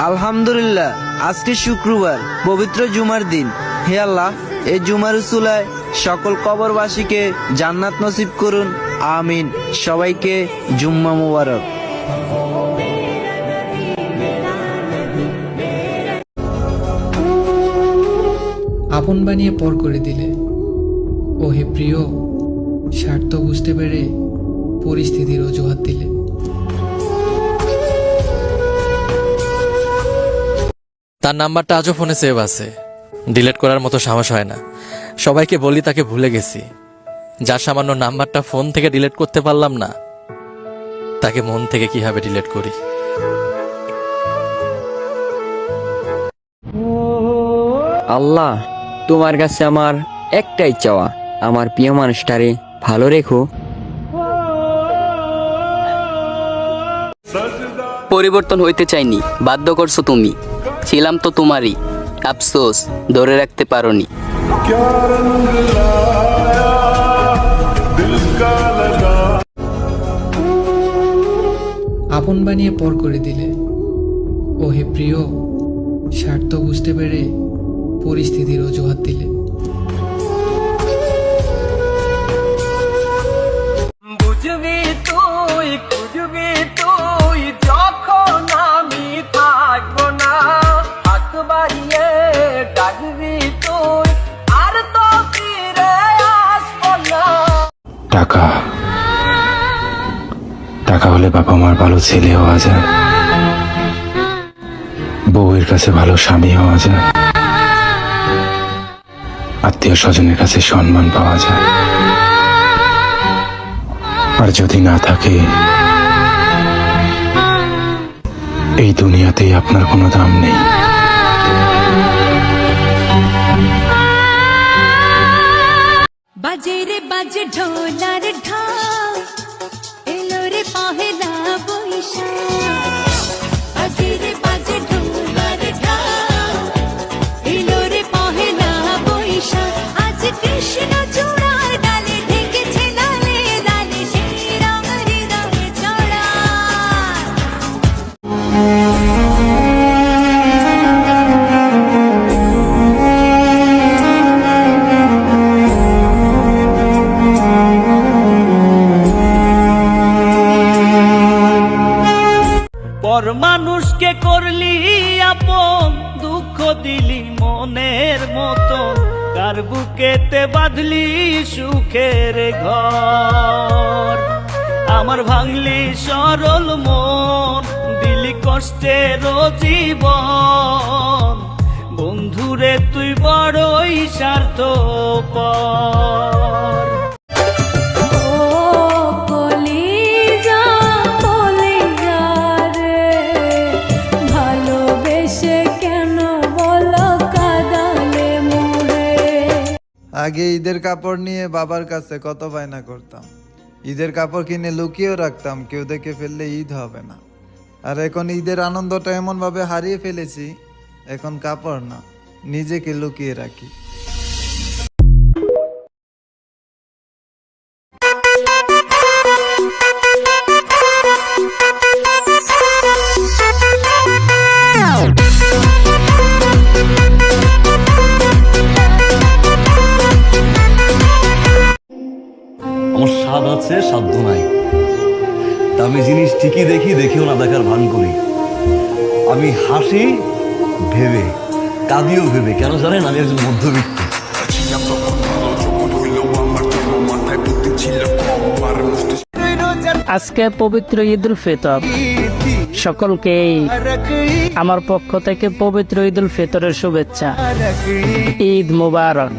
আলহামদুলিল্লাহ, আজকে শুক্রবার, পবিত্র জুমার দিন। হে আল্লাহ এই জুমার উসুলায় সকল কবরবাসীকে জান্নাত নসিব করুন। আমিন। সবাইকে জুম্মা মুবারক। আপন বানিয়ে পর করে দিলে। ও হে প্রিয়, স্বার্থ বুঝতে পেরে পরিস্থিতির অজুহাত দিলে। তার নাম্বারটা আজও ফোনে সেভ আছে। ডিলেট করার মতো সাহস হয় না। সবাইকে বলি তাকে ভুলে গেছি। যার সামান্য নাম্বারটা ফোন থেকে ডিলেট করতে পারলাম না, তাকে মন থেকে কীভাবে ডিলেট করি? আল্লাহ, তোমার কাছে আমার একটাই চাওয়া। আমার প্রিয় মানুষটারে ভালো রেখো। পরিবর্তন হইতে চাইনি। বাধ্য করছ তুমি। ছিলাম তো তোমারই। আফসোস, ধরে রাখতে পারোনি। আপন বানিয়ে পর করে দিলে। ও হে প্রিয়, স্বার্থ বুঝতে পেরে পরিস্থিতির অজুহাত দিলে। হলে বাবা মার ভালো ছেলে হওয়া যায় বউয়ের কাছে ভালো স্বামী হওয়া যায় আত্মীয় স্বজনের কাছে সম্মান পাওয়া যায়। আর যদি না থাকে, এই দুনিয়াতেই আপনার কোনো দাম নেই। বাজে রে বাজে ঢোলার ঢাক পর মানুষকে করলি আপন, দুঃখ দিলি মনের মতো কার বুকেতে বাঁধলি সুখের ঘর। আমার ভাঙলি সরল মন, দিলি কষ্টের জীবন। বন্ধুরে, তুই বড়ই স্বার্থপর। আগে ঈদের কাপড় নিয়ে বাবার কাছে কত বায়না করতাম। ঈদের কাপড় কিনে লুকিয়েও রাখতাম, কেউ দেখে ফেললে ঈদ হবে না। আর এখন ঈদের আনন্দটা এমনভাবে হারিয়ে ফেলেছি, এখন কাপড় না, নিজেকে লুকিয়ে রাখি। আছে, সাধ্য নাই। দামি জিনিস ঠিকই দেখি, দেখেও না দেখার ভান করি। আমি হাসি ভেবে, কাঁদিও ভেবে, কেন জানেন আমি একজন মধ্যবিত্ত। আজকে পবিত্র ঈদ উল ফিতর। সকলকে আমার পক্ষ থেকে পবিত্র ঈদ উল ফিতরের শুভেচ্ছা। ঈদ মুবারক।